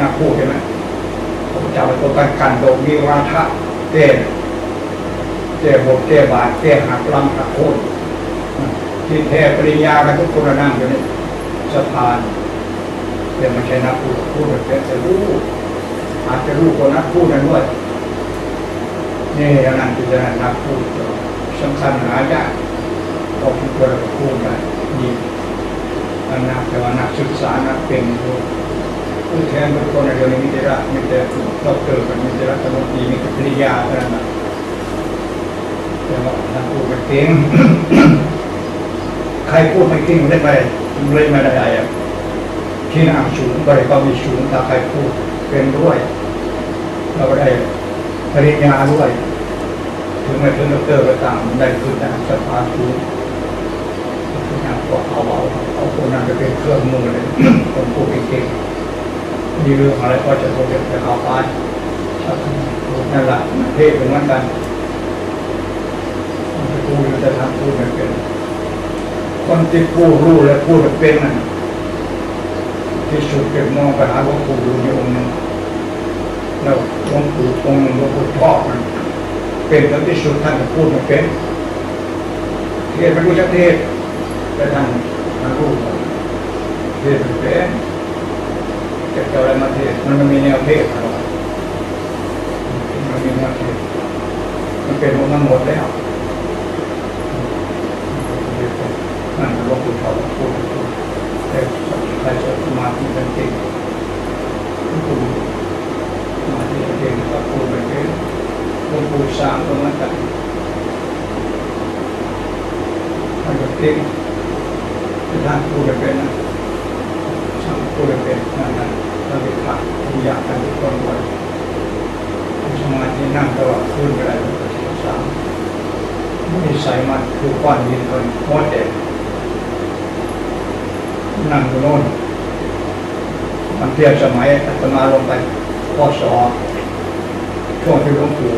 น่าพูดใช่ไหมพระเจ้าเป็นตัวกันกันโดมีวาทะเต้นเต้บทเต้บาทเต้หักลำหักโค่นที่แท้ปริญญากันทุกคนนั่งอยู่ในสะพานแต่ไม่ใช่นักพูดพูดแบบเป็นแต่รู้อาจจะรู้คนนักพูดนั้นด้วยนี่อย่างนั้นคือนักพูดสำคัญหายากพอพูดเราก็พูดกันดีนักแต่ว่านักศึกษานักเป็น ผู้แทนบุคคลเรื่องนี้มีแต่ละมีแต่ดอกเตอร์กันมีแต่รัฐมนตรีมีแต่ปริญาเท่านั้นนะแต่ว่านักพูดเป็นเก่งใครพูดไม่เก่งไม่ได้เล่นไม่ได้อะที่อ่างสูงไปก็มีสูงถ้าใครพูดเป็นด้วย เราได้ปริญญาด้วยถึงไม่ถึงดอกเตอร์ก็ตามได้ขึ้นนะสภาสูงทุกอย่างก็เอาเอาเอาคนนั้นไปเป็นเครื่องมือเลยคนพูดเก่ง ๆมีเรื่องอะไรก็จะโทรไปเอาไปนั่นแหละเทศเป็นเหมือนกันมันจะพูดจะทำพูดไม่เป็นคนที่พูดรู้และพูดเป็นนั่นที่สุดเก็บมองไปหาหลวงปู่ดูในองค์นึงแล้วหลวงปู่องค์หนึ่งหลวงปู่ทอกมันเป็นทั้งที่สุดท่านพูดไม่เป็นเทศไม่รู้จะเทศแต่ท่านท่านรู้หมดเทศเป็น จะเจ้าอะไรมาเทศมันไม่มีแนวเทศหรอกมันมีแนวเทศมันเป็นของมันหมดแล้วนั่นหลวงปู่เขาพูดแต่ใครจะมาธิเป็นเก่งปู่สมาธิเป็นเก่งก็พูดเป็นเก่งหลวงปู่สามก็เหมือนกันท่านก็เก่งท่านพูดเป็นนะช่างพูดเป็นนั่นนั่น็เราไปขัดทุกอยางกันทุกคนไว้สมาธินั่งตลอดคืนอะไรก็สามนิสัยมันคือก้อนดินคนหัวเด็กนั่งอยู่โน่นมันเทียบสมัยอาตมาลงไปพศช่วงที่หลวงปู่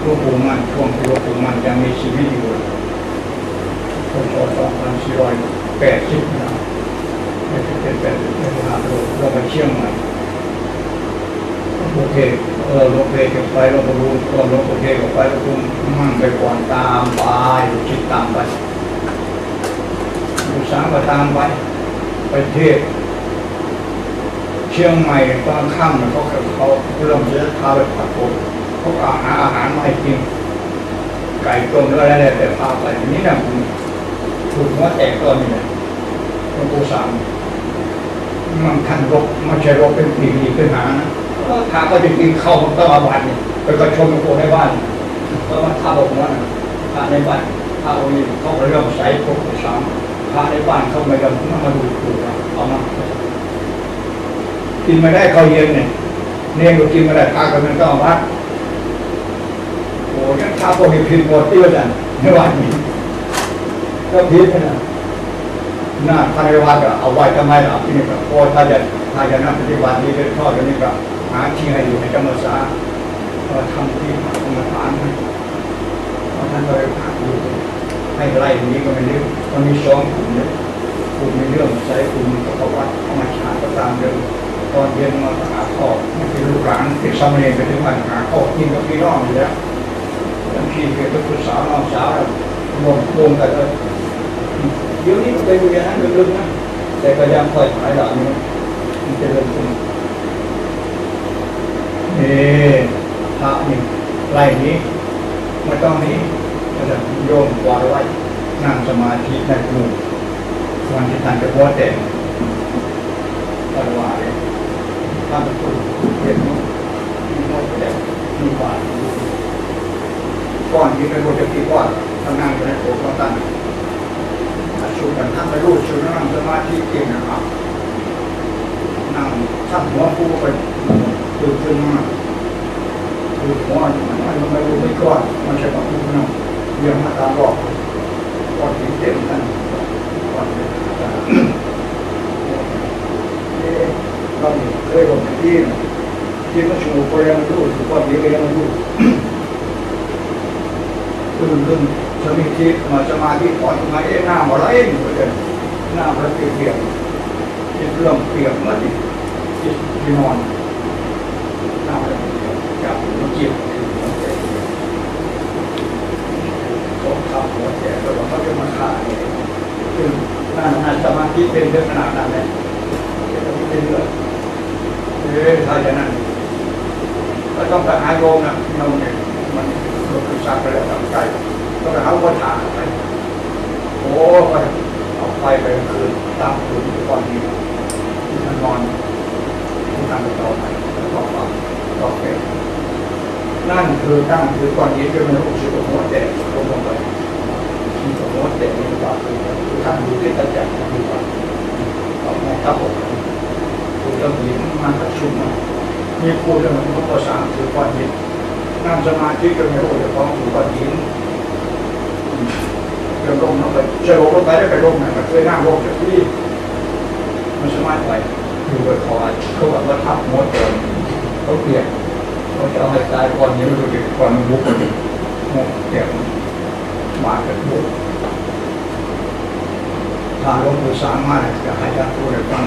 หลวงปู่มันช่วงที่หลวงปู่มันยังมีชีวิตอยู่พศสองพันสี่ร้อยแปดสิบนะ เป็นแปดสิบเป็นห้าโลลงไปเชียงใหม่โอเคเออลงเพลกับไปลงไปรู้ก็ลงโอเคกับไปลงมั่งไปก่อนตามไปคิดตามไปอยู่สามก็ตามไปไปเทศเชียงใหม่ตอนค่ำเนี่ยเขาเขาเริ่มจะพาไปผัดโผเขาก็หาอาหารมาให้กินไก่ต้มแล้วอะไรแต่พาไปนี่นะผมถูกหัวแตกตอนนี้นี่ยหลวงปู่สาม มันทันรบไม่ใช่รบเป็นปีดีขึ้นหานะถ้าก็จะกินเข้าต้องอาบัตเนี่ยไปกระชมหลวงปู่ในบ้านเพราะมันท่าบอกว่าพระในบ้านพระองค์นี้เขาเริ่มใส่พวกสามพระในบ้านเขาไม่ยอมมาดูถูกเอามากินไม่ได้เขาเย็นเนี่ยเนี่ยก็กินไม่ได้พากันมันก็เอาวัดโอ้ยังข้าพวกนี้ผิดหมดที่ว่าจันในวันนี้ก็ผิดนะ หน้าภายในวัดก็เอาไว้ทำไมล่ะที่นี่ก็โอ้ถ้าจะถ้าจะนั่งปฏิบัตินี้เป็นข้อจะนี่ก็หาที่ให้อยู่ในจำพรรษาก็ทำที่กรรมฐานให้เราท่านก็เลยพักอยู่ให้ไล่อย่างนี้ก็ไม่เรื่องมันมีสองกลุ่มเนี่ยกลุ่มในเรื่องใช้กลุ่มก็เขาวัดเข้ามาชาก็ตามเดิมตอนเย็นมาหาข้อไม่เป็นลูกหลานเป็นสามเณรไปถึงวันหาข้อกินกับพี่น้องอยู่แล้วบางทีเป็นลูกสาวน้องสาวรวมรวมกันเลย เดี๋ยวนี้ก็เป็นอย่างนั้นลึกๆนนะแต่ก็ยังค่อยหายหลังนี้มันจะเริ่มขึ้นนี่พระนี่ไล่นี้ไม่ต้องนี้ก็จะโยมวางไว้นั่งสมาธิในกลุ่มวันที่ทานจะโพสแต่งตลอดเลยท่านจะพูดเห็นมั้ยมีโน้ตแต่มีกว่าก้อนที่ไม่รู้จะกี่ก้อนท่านนั่งอยู่ในโถก็ตั้ง ชูกันท่านไปรู้ชูนั่งสมาธิเก่งนะครับนั่งท่านหัวฟูไปตื่นขึ้นมาคือหัวมันไม่รู้ไม่ก้อนมันใช่ปะพูดนั่งเรื่องมาตามบอกก่อนถึงเต็มกันก่อนถึงเราเคยลงที่ที่มาชูก็ยังรู้สุขภาพดีก็ยังรู้ขึ้นขึ้น สมาธิมาสมาธิก่อนมาเอ๊ะหน้าหมาไรเหมือนกันหน้าพระเปียกที่เรื่องเปียกมาดิที่ที่นอนหนั่งไปจับหัวจิบถึงหัวใจสงครามหัวใจแล้วเขาจะมาฆ่าเนี่ยซึ่งนั่นนั่นสมาธิเป็นเรื่องขนาดนั้นเลยจะไม่เป็นเรื่องเออถ้าอย่างนั้นก็ต้องไปหาโยมนะโยมเนี่ยมันโยมคือสักไปแล้วทำใจ ก็ไปหาอุปถาไปโอ้ไปเอาไปไปคืนตามคืนก่อนนี้มันนอนที่ทำไปต่อไปแล้วก็ฟังก็เป็นนั่นคือตั้งคือก่อนนี้คือมันอุชิตหัวแตกลงลงไปที่หัวแตกนี่ก็คือคือท่านดูที่ตัดจักรดูว่าเอาแม่ทับผมคุณเรื่องนี้มันประชุมมามีพูดเรื่องพระพุทธศาสนาคือก่อนนี้นั่งสมาธิก็ไม่รู้จะฟ้องถูกก่อนนี้ เดี๋ยวลงลงไปเจะลงลงไปได้ไปลงไหนมันเคยนั่งลงจากที่มันสามารถไปอยู่บนคอยเขาแบบว่าทับมดเดินเขาเปลี่ยนเขาจะเอาให้ตายก่อนนี้มันดูดิก่อนมันบุกมันมดเปลี่ยนมาเกิดบุกถ้าหลวงปู่สามารถจะให้ญาติผู้ได้ฟัง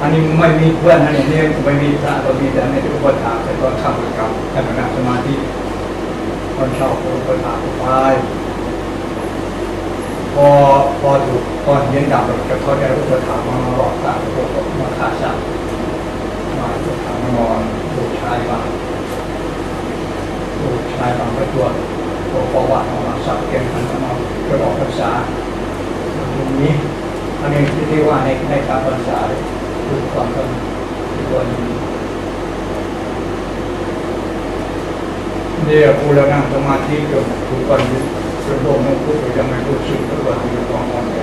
อันนี้ไม่มีเพื่อนอันนี้ไม่มีพระเรามีแต่ในทุกคนถามแต่ตอนข้ามกิจกรรมท่านนั่งสมาธิ คนชอบคนคนหาคนตายพอพอถูกตอนเย็นดับจะเขาได้รู้ถามมาหลอกตาพวกมาขาสัตว์มาถูกถามมานอนลูกชายบางลูกชายบางก็ตัวตัวประวัติของเราสับเก่งมันมาก็บอกภาษาตรงนี้อันนี้ที่ว่าในในการภาษาคือความต้องตัวนี้ เนี่ยผู้เรานั่งสมาธิจนทุกวันนี้จนโลกนั้นพูดยังไม่รู้สึกทุกวันนี้ความอ่อนแอ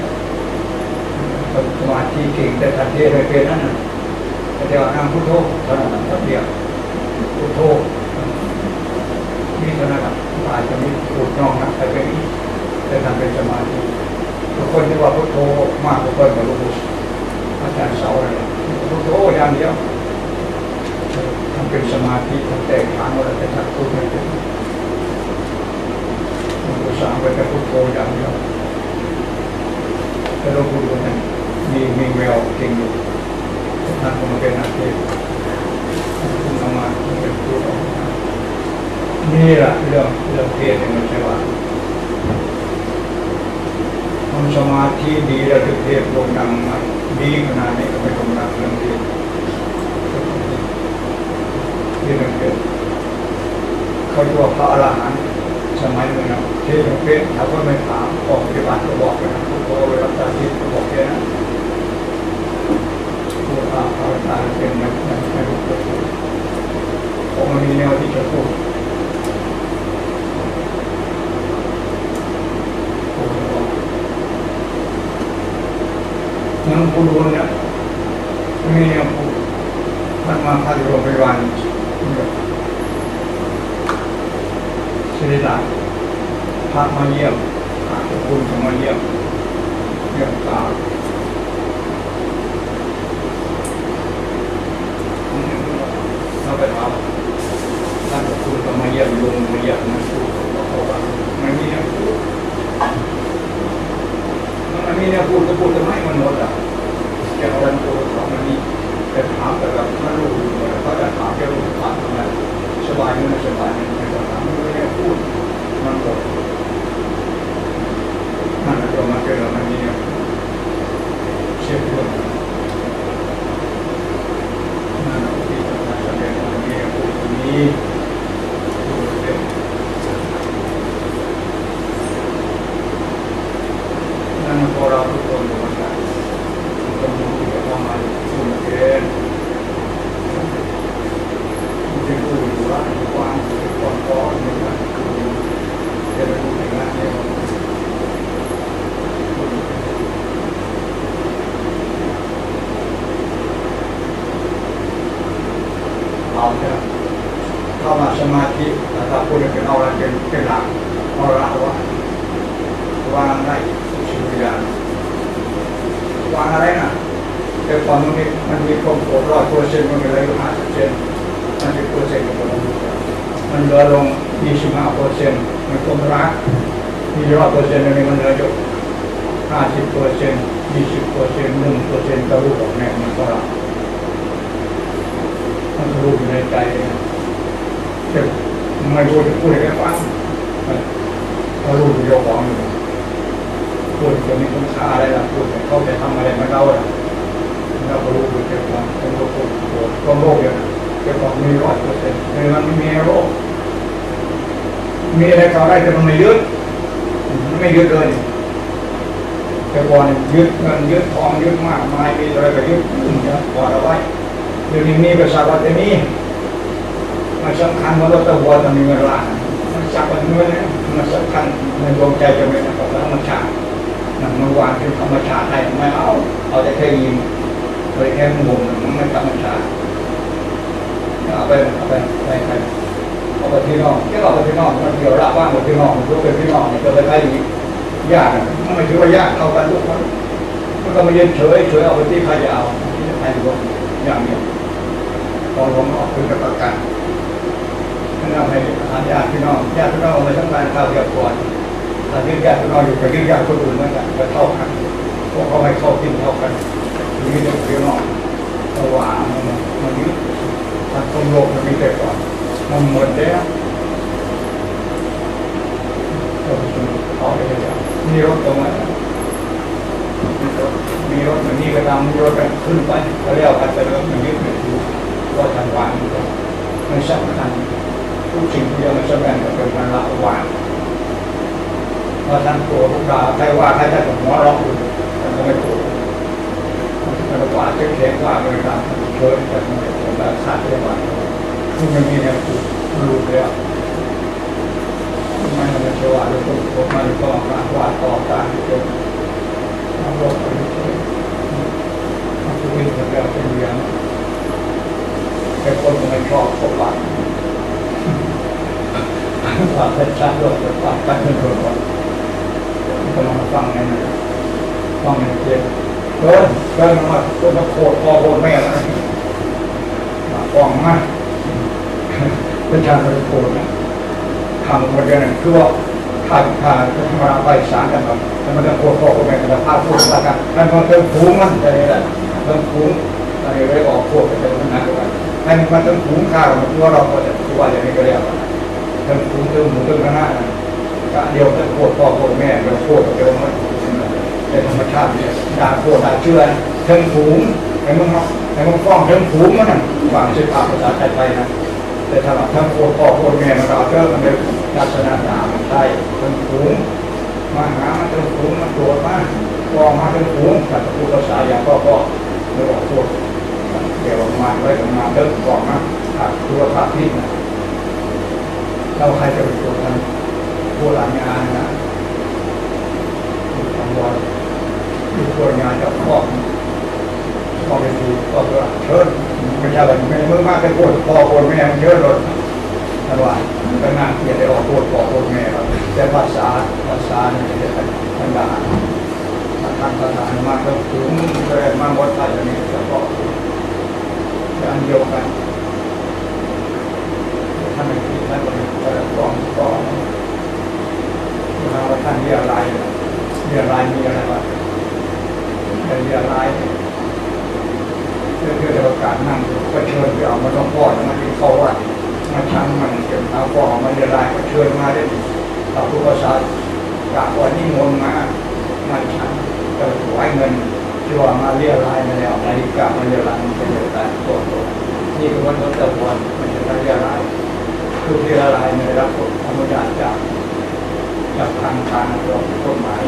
สมาธิเก่งแต่ทันทีไม่เป็นนั่นน่ะแต่เดี๋ยวนั่งพุทโธเท่านั้นแป๊บเดียวพุทโธนี่เท่านั้นอาจจะมีปูดน้องนะแต่เป็นนี้แต่ทำเป็นสมาธิทุกคนที่ว่าพุทโธมากกว่าคนกับรู้อาจารย์เสาเลยพุทโธอย่างเดียว ทำเป็นสมาธิทำแต่ทางว่าจะทักพูดไม่ถึงมันก็สร้างไปแต่พุทโธอย่างเดียวแต่เราพูดว่านั้นมีมีแววเก่งอยู่ท่านคงมาเป็นนักเทศน์คุณเอามาเป็นพูดออกนี่แหละเรื่องเรื่องเทศน์เนี่ยมันใช่ว่าทำสมาธิดีแล้วถึงเทศน์โด่งดังมาดีขนาดนี้ก็ไม่ต้องดังเรื่องเทศน์ ที่หนึ่งเป็นเขาตัวพระอรหันต์สมัยนึ่งนะที่หนึ่งเป็นเขาก็ไม่ถามออกปฏิบัติก็บอกไปนะพุทโธเวลาตาทิพย์ก็บอกแค่นั้นพูดว่าพระอรหันต์เป็นไม่ไม่ไม่รู้ผมมันมีแนวที่จะพูดพูดว่างั้นพูดวนเนี่ยไม่มีแนวพูดมันมาพักโรงพยาบาล ศิริราชพระมาเยี่ยมคุณจะมาเยี่ยมเยี่ยมตาเราไปถาท่านคุณก็มาเยี่ยมโยมมาเยี่ยมนะพูดเขาว่ามันมีเนี่ยพูดมันมีเนี่ยพูดก็พูดจะไม่มันหมดอะแกเอาดันตัวเขามันนี่แต่ถามแต่แบบไม่รู้เขาจะถามแค่รู้ถามทำไมสบายไหมสบายไม่ต้องถาม ไม่ได้พูดมันหมดนั่นแหละตัวมันเกิดมันนี่เนี่ยเชื่อถือนั่นแหละที่จะมาแสดงมันนี่พูดนี้พูดเด็กนั่นพอเราทุกคนอยู่เหมือนกันต้องรู้ว่าทำไมคุณเกณฑ์มันเป็นผู้อยู่ว่าอยู่วางอยู่ก่อนก่อนนี่นะคือจะไปดูในงานเนี่ยเอาเถอะเข้ามาสมาธิแต่ถ้าพูดเป็นเอาอะไรเป็นเป็นหลักเอาละว่าวางได้ชีวิตอย่าง วางอะไรนะแต่ก่อนมันมีมันมีความโกรธร้อยเปอร์เซ็นต์มันมีอะไรอยู่ห้าสิบเปอร์เซ็นต์มันสิบเปอร์เซ็นต์ก็หมดแล้วมันเหลือลงยี่สิบห้าเปอร์เซ็นต์มันความรักมีร้อยเปอร์เซ็นต์อันนี้มันเหลืออยู่ห้าสิบเปอร์เซ็นต์ ยี่สิบเปอร์เซ็นต์หนึ่งเปอร์เซ็นต์ก็รู้ของแม่มันก็รับมันก็รู้อยู่ในใจนะแต่ไม่รู้จะพูดอะไรกันฟังเขารู้อยู่เจ้าของอยู่พูดจะมีคุณค่าอะไรล่ะพูดแต่เขาจะทำอะไรมา เราละเราก็รู้อยู่เจ้าของต้องโลกโกรธต้องโลกอย่างนั้นเจ้าของมีร้อยเปอร์เซ็นต์ในมันไม่มีโรคมีอะไรเขาได้แต่มันไม่ยึดมันไม่ยึดเลยแต่ก่อนยึดเงินยึดทองยึดมากมายมีอะไรก็ยึดยึดกอดเอาไว้เดี๋ยวนี้มีภาษาวัตมีมันสำคัญว่าเราตะวัวต้องมีเงินล้านมันจับมันเงินนี่ยมันสำคัญในดวงใจจะไม่ต้องธรรมชาตินั่นมันวางเป็นธรรมชาติให้ไม่เอา เอาแต่แค่ยิ้มเลยแค่มุมมันไม่ธรรมชาติเอาไปเอาไปไปไปเอาไปที่น้อกแค่เอาไปที่น้อกมันเกี่ยวรับว่างไปที่น้อกมันรู้เป็นที่น้อกเนี่ยจะไปใครอีกยากมันไม่ถือว่ายากเท่ากันทุกคนมันก็มาเย็นเฉยเฉยเอาไปที่ใครจะเอาที่ใครจะบอกอย่างเดียวพอผมออกคือกับประกันนั่นเอาให้ญาติพี่น้องญาติพี่น้องเอาไปทำงานข้าวเรียบก่อนถ้าที่ญาติพี่น้องอยู่กับที่ญาติคนอื่นเหมือนกันก็เท่ากัน วกเขาให้เข้ากินเท่ากันนี่ต้องพี่น้องเพราะว่ามันมันยึดทางคนโลกมันมีแต่ก่อนมันหมดแล้วเอาไปเลยมีรถตรงนั้นมีรถมันนี่ก็ตามมีรถกันขึ้นไปเขาเรียกกันแต่รถมันยึดไม่ถูกก็ทันวางมันสำคัญทุกสิ่งที่มันสำคัญก็เป็นการละวางเพราะท่านตัวพวกเราใครว่าใครจะหัวเราะอยู่แต่ก็ ไม่ถูกมันกว่าจะเขียนว่าเป็นการเชิญแต่ไม่เป็นการขาดเรียกว่าคือมันมีแนวถูกรู้แล้วมันมันจะว่าเราต้องมันก็มารว่าต่อการที่เป็นทำโลกไปเรื่อยๆมันจะวิ่งกันแล้วเป็นเรื่องแต่คนมันชอบพบปะความเป็นชาติโลกความกันเป็นคนคนก็ลองฟังในนั้น ฟังในเจนเกินเกินมาต้นโคตรพอโคตรแม่แล้วมาฟองมาเป็นชาติเป็นโคตรนะทำคนเดียวนั่นคือว่าถ้าถ้าจะทำอะไรไปสารกันแบบแล้วมันจะโคตรพอโคตรแม่กันจะพาพูดว่ากันนั่นมันเป็นภูมิมันจะนี่แหละเป็นภูมิอะไรเรียกออกพวกเป็นปัญหากันให้มันเป็นภูมิค่าของตัวเราก็จะตัวอย่างนี้ก็เรียกว่าเป็นภูมิเติมหมูเติมคณะกะเดียวเป็นโคตรพ่อโคตรแม่เป็นโคตรเดียวมัน เป็นธรรมชาติเนี่ยด่าโคดาเชื่อเทิงผูงไอ้มึงไอ้มึงฟ้องเทิงผูงมันนั่นฟังชื่อภาษาไทยไปนะแต่ถ้าเราทั้งโคพ่อโคแม่มันเราเจอมันเป็นลักษณะตามใช่เป็นฝูงมาหามาเป็นฝูงมาตรวจมาฟองมาเป็นฝูงแต่พูดภาษาอย่างพ่อพ่อไม่บอกว่าโคตรเดี๋ยวมาไว้กันมาเดินฟองมาขาดตัวขาดพิษนะเราใครจะเป็นตัวกันผู้หลังงานนะทำวันอยู่ตัวงานกับพ่อ พอไปดูก็เชิญไม่ใช่แบบไม่เมื่อมากเป็นโคตรพ่อโคตรแม่มันเยอะเลยแต่ว่าก็น่าเกลียดได้ออกโคตรพ่อโคตรแม่ครับแต่ภาษาภาษาเนี่ยจะธรรมดาทางภาษามาก็ถึงเลยมาวัดไทยอย่างนี้เฉพาะอันเดียวกันท่านไม่คิดท่านก็จะฟ้องฟ้องว่าท่านเรียอะไรเรียอะไรมีอะไรบ้างเรียอะไร เพื่อเพื่อจะประกาศนั่งก็เชิญไปเอามาต้องพ่อมาที่เขาวัดมาช่างมันเก็บเอาพ่อมาเรียนรายก็เชิญมาได้เราผู้ประสาทกราบวันนี้มนต์มา มาช่างก็ถวายเงินที่ว่ามาเรียรายมาแล้วนาฬิกามาเรียรายมันเป็นเรื่องการตัวตัวนี่คือวันต้นตะวันมันจะเรียรายคือเรียรายไม่ได้รับอนุญาตจากจากทางการกฎหมาย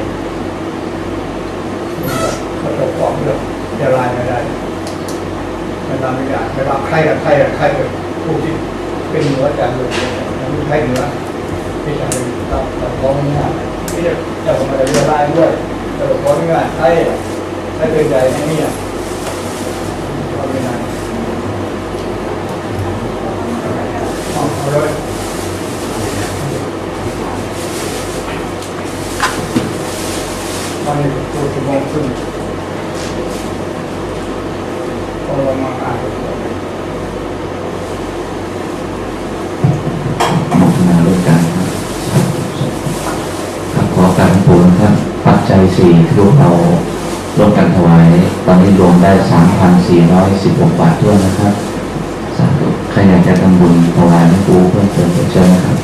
เขาจะฟ้องเรื่องเรียรายไม่ได้มันทำไม่ได้ไม่ว่าใครกับใครกับใครเป็นผู้ที่เป็นเหนือจากเลยมันไม่ใช่เหนือที่จะเป็นเราเราขอไม่ง่ายที่จะจะมาเรียนรายด้วย แต่ขอไม่ง่ายใครใครเป็นใหญ่ในนี่อะขอไม่ได้เอาเลยตอนนี้พูดชั่วโมงครึ่งพอเรามาอ่าน นาฬิกา ครับขอการปูนครับปัจจัยสี่ที่พวกเราร่วมกันถวาย ตอนนี้รวมได้สามพันสี่ร้อยสิบหกบาททั่วนนะครับสาธุใครอยากจะทำบุญถวายหลวงปู่เพิ่มเติมก็เชิญนะครับ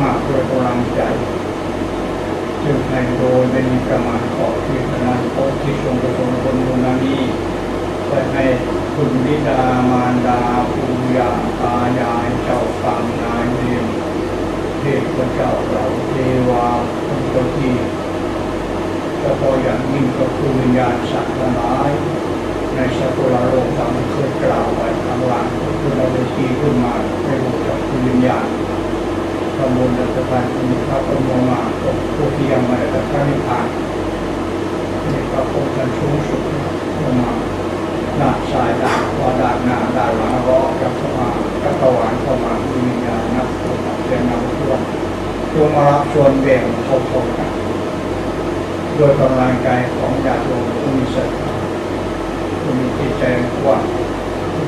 มากด้วยกำลังใจจึงให้โดยไม่มีประมาณขอที่พนันโอที่ทรงประสงค์คนมูลนี้ไปให้คุณบิดามารดาภูยาตายายเจ้าฝั่งนายเรียนเทพเจ้าเราเทวาคุณเจ้าที่ก็พออย่างยิ่งก็คือวิญญาณสัตว์ทั้งหลายในสักุลโลกตามเคยกล่าวไว้ข้างหลังคือเราได้ชี้ขึ้นมาในโลกจักคือวิญญาณ ขบวนรัฐบาลมีพระประมงมาผู้ที่ยังไม่ได้พระนิพพานมีพระองค์ท่านสูงสุดลงมาด้านซ้ายด้านขวาด้านหน้าด้านหลังร้อกับเข้ามาก็ตะวันเข้ามามีวิญญาณนับคนนับเสียงนับทั่วตัวมารับชวนแบ่งเข้าตรงกันโดยกำลังใจของญาติโยมผู้มีศรัทธาผู้มีจิตใจกว้าง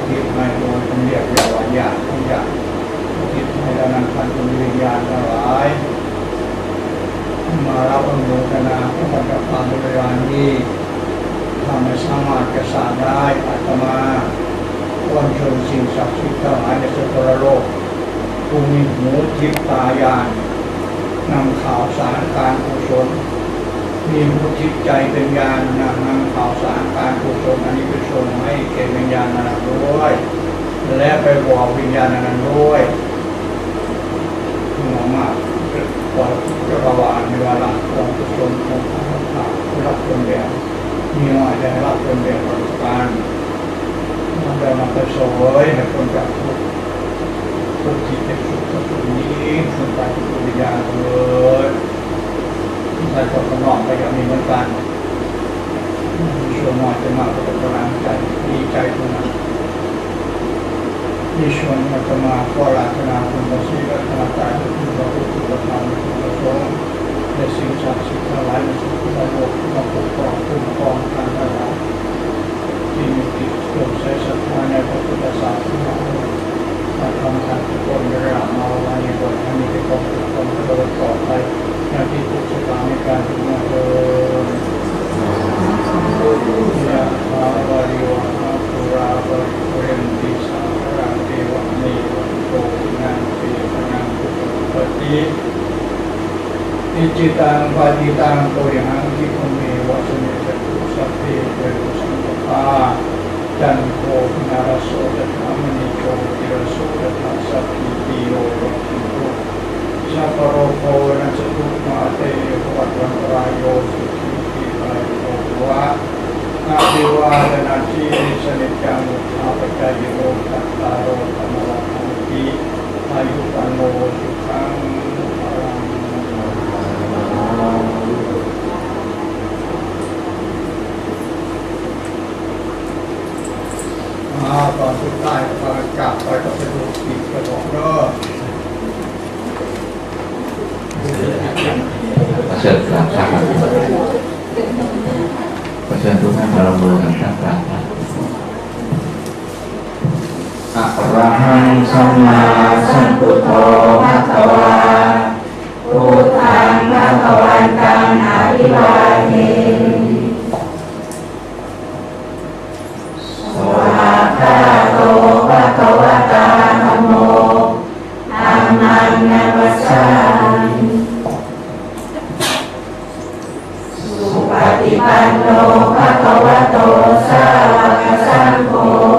ที่ไม่โดนเรียกว่าญาติของญาติ ในระนันพันธ์วิญญาณทั้งหลายมารับอนุโมทนาพระพุทธความบริวารนี้ทำให้สามารถกระสานได้อาตมาควันชนสิ่งศักดิ์สิทธิ์ทั้งหลายในสกลโลกผู้มีหูทิพตายานนำข่าวสารการกุศลมีหูทิพใจเป็นญาณนำนำข่าวสารการกุศลอันนี้ไปส่งให้แก่วิญญาณนั้นด้วย และไปบอกวิญญาณนั้นด้วยหัวมากปล่อยจักรวาลในเวลาของกุศลของพระพุทธรับเป็นแบบมีน้อยแต่รับ เป็นแบบประสบการมันได้มาประสวยให้คนจากทุกทุกที่เป็นสุขทุกนี้สุขไปทุกวิญญาณเลยใส่คนข้างนอกก็ยังมีเหมือนกันมีส่วนน้อยจะมากกว่าพลังใจดีใจเท่านั้นที่ชวนมาจะมาก็ราธนาคุณพระศรีรัตนตรัยคุณพระพุทธธรรมคุณพระสงฆ์ในสิ่งศักดิ์สิทธิ์ทั้งหลายในสุขโลกมาปกครองคุ้มครองทางทั้งหลาย ที่มีจิตเลื่อมใสศรัทธาในพระพุทธศาสนามาทำทานทุ dan kohnara sodata menikau kira sodata sabi biyo rojimu siapa roko yang sebut mati kepadam suci kaya kohwa ngadewa dan aji senikam apa kaya roh kataro kamala ayu kanmo sukan Thank. ตอนสุดท้ายพลังกาไปกับเป็นลูกปีกกระบอกเด้อเชิญกราบท่านเชิญทุกท่านมาลงมือกันตั้งกราบอะระหังสัมมาสัมพุทโธภะคะวาพุทธังภะคะวันตังอะภิวาเท ปันโนภะคะวะโตสาวกสังโฆ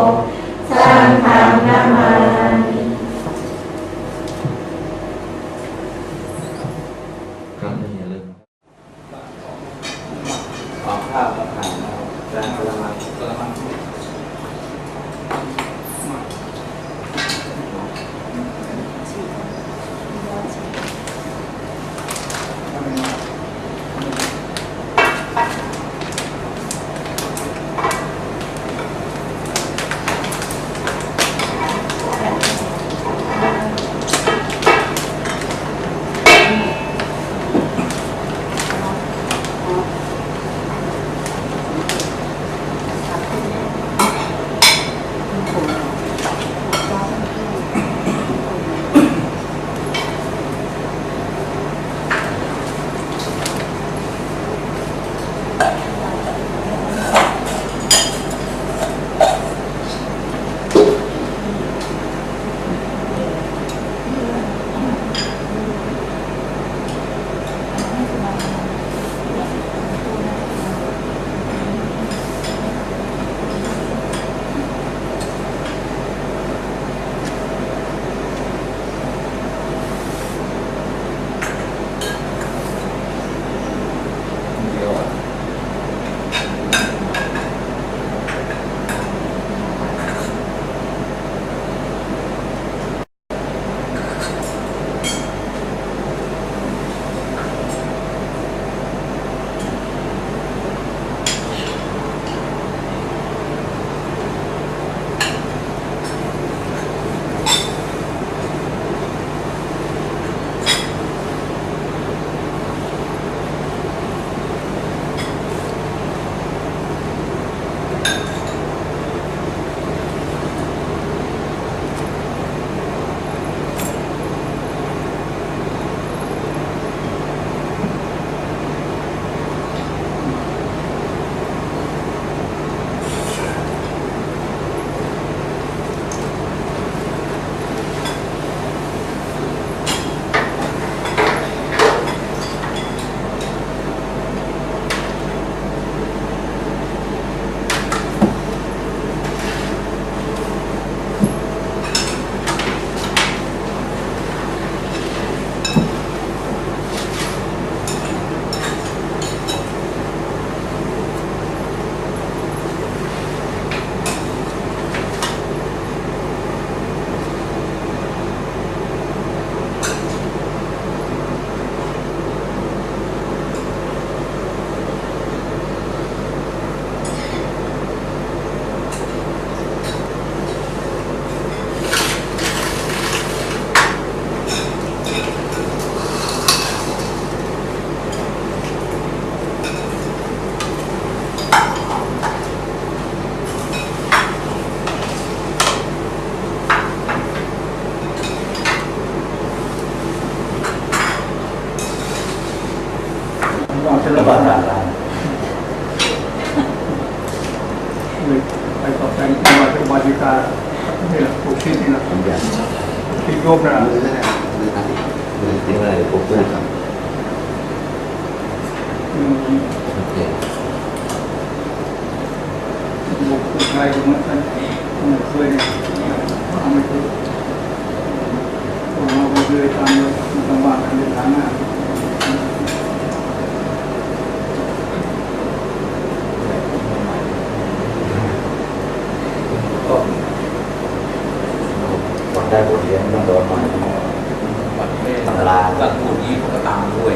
นี้ผมก็ตามด้วย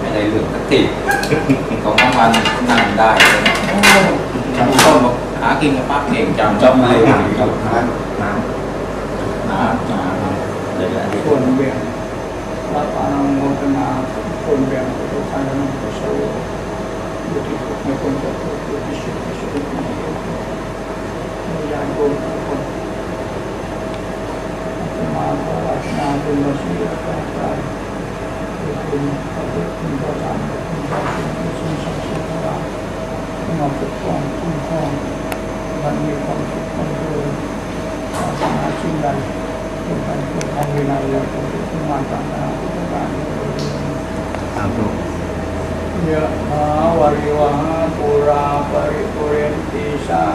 ไม่ได้เรื่องกติของน้ำมันนั่งได้เลยนะโอ้ชาวต้นบอกหากินกับป้าเก่งจังจำเลยน้ำน้ำน้ำน้ำน้ำเดี๋ยวอันนี้ส่วนเบี่ยงรับอานังโมทนาคนเบี่ยงทุกท่านนั้นก็สวอยู่ที่ในคนจะพูดอยู่ที่สุดที่สุดที่มีญาติโยมทุกคนมาขอราชนาเป็นมาสีและกาใจคุณพระพุทธคุณพระธรรมคุณพระสงฆ์คุณสิ่งศักดิ์สิทธิ์ทั้งหลายที่มาปกป้องคุ้มครองมันมีความสุขสนาสิ่งใดทุกท่านทุกท่านวินัยและทุกทุกมาต่างๆทุกการตามรูปยาวาริวหาปุราปริปุเรนติสา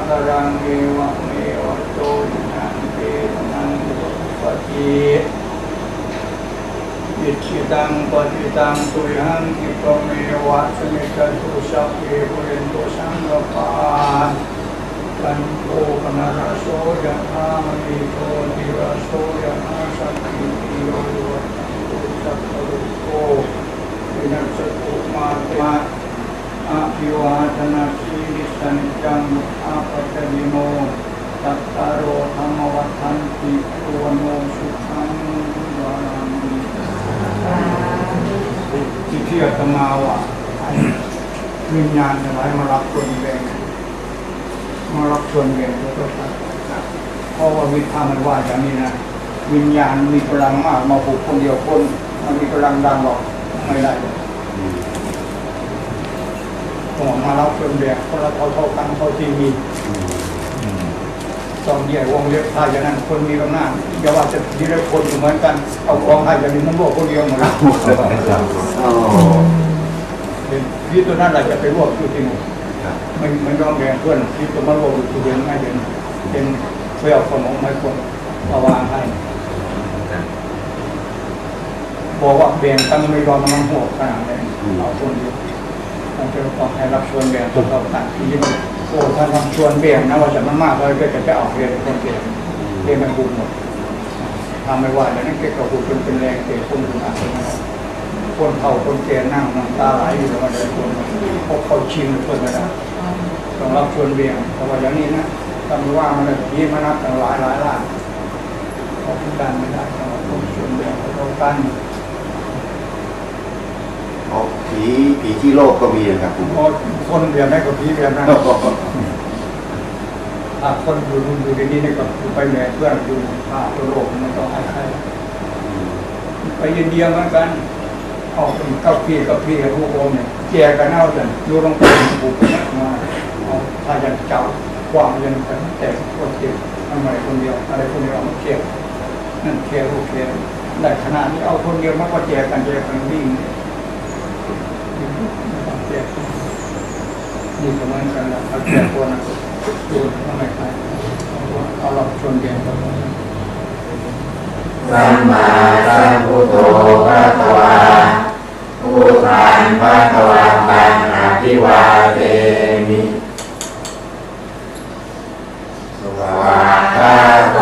คารังเอวะเมวะโตยินังเตนังอุป ติยิชิตังปฏิตังตุยันติปะเมวะสมิจตุสัพเพปุเรนตุสังกปาปันโทปนาราโสยะธามณิโตติราโสยะธาสัพพิติโยวัตตุสัพพะรุโกวินัสสตุมาเตมะอาภิวาทนาสีริสันจังอาปัจจยิโน ตัตตารโอธรรมวัฏันติตัวโนสุขังวารามิที่เที่ยวตมาว่าวิญญาณทั้งหลายมารับคนแบ่งมารับส่วนแบ่งแล้วก็ตัดเพราะว่าวิธามันว่าอย่างนี้นะวิญญาณมีพลังมากมาผูกคนเดียวคน มันมีพลังดังหรอกไม่ได้ก็มารับส่วนแบ่งคนละเท่าเท่ากันเท่าที่มี ตอนใหญ่วงเล็บถ้าอย่างนั้นคนมีอำนาจอย่าว่าจะทีละคนเหมือนกัน เอากองให้อย่างนี้มันรวบคนเดียวหมดแล้วโอ้ที่ตัวนั้นเราจะไปรวบอยู่ที่นู่นม่ไม่ยอมแบ่งเพื่อนที่จะมารวมอยู่ที่เดียวง่ายเด่นเป็นเพื่อสมองไม่ควรมาวางให้บอกว่าแบ่งตั้งไม่ยอมมันหัวขนาดนั้เอาคนเดียวมันจะต้องให้รับชวนแบ่งตัวเราตัดที่นี่ โอ้ถ้าทำชวนแบ่งนะว่าจะมันมากเลยก็จะไปเอาเรียนคนเก่งเรียนมันบุญหมดทำไม่ว่าแต่นั้นเก็บกระปุกจนเป็นแรงเตะคนถึงอาจจะคนเฒ่าคนแก่นั่งน้ำตาไหลอยู่แล้วมันเลยคนพวกเขาชิมเพื่อนไม่ได้ต้องรับชวนเบี่ยงเพราะว่าอย่างนี้นะถ้ามันว่ามันเลยยี่มานับตั้งหลายหลายล้านเขาพิการไม่ได้ต้องรับชวนเบี่ยงเขาต้องกัน อ๋อผีผีที่โลกก็มีนะครับคุณเพราะคนเบี่ยงได้กับพี่เบี่ยงนะถ้าคนอยู่ดูอยู่ดีๆนี่ก็ไปแหม่เพื่อนอยู่ภาพโลกมันต้องให้ใครไปยินเดียเหมือนกันเอาเป็นเก้าพี่กับพี่กับผู้โอมเนี่ยแจกกันเอาแต่อยู่ลงไปบุกกันมาเอาถ้าจะเจ้าความยันกันแต่คนเดียวทำไมคนเดียวอะไรคนเดียวมันเกี่ยวนั่นเคลียร์ลูกเคลียร์ได้ขนาดนี้เอาคนเดียวมันก็แจกกันแจกกันวิ่งไม่ต้องแจก นี่ก็เหมือนกันนะถ้าแจกคนนะดูทำไมใครเอาเราชนแกงกันสัมมาสัมพุทโธพระควาผู้ทานพระตวันตังอภิวาเทมิสวากาโต